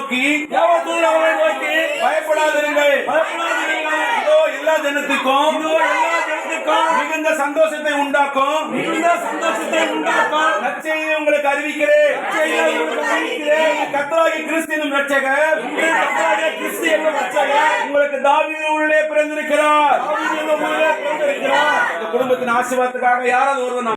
நோக்கி தேவதூதன் அவரை நோக்கி பயப்படாதிருங்கள். பயப்படாதீர்கள் இதோ எல்லா ஜனத்துக்கும் இதோ எல்லா ஜனத்துக்கும் மிகுந்த சந்தோஷத்தை உண்டாக்கும். மிகுந்த சந்தோஷத்தை உண்டாக்கும். நற்செய்தியை உங்களுக்கு அறிவிக்கிறேன். நற்செய்தியை உங்களுக்கு அறிவிக்கிறேன். கத்தராகி கிறிஸ்தினும் ரட்சகர் கத்தராகி கிறிஸ்து என்னும் ரட்சகர் உங்களுக்கு தாவீது உள்ளே பிறந்திருக்கிறார். தாவீதின் ஊரிலே பிறந்திருக்கிறார். இந்த குடும்பத்தின் ஆசீர்வாதத்துக்காக யாராவது ஒருவர்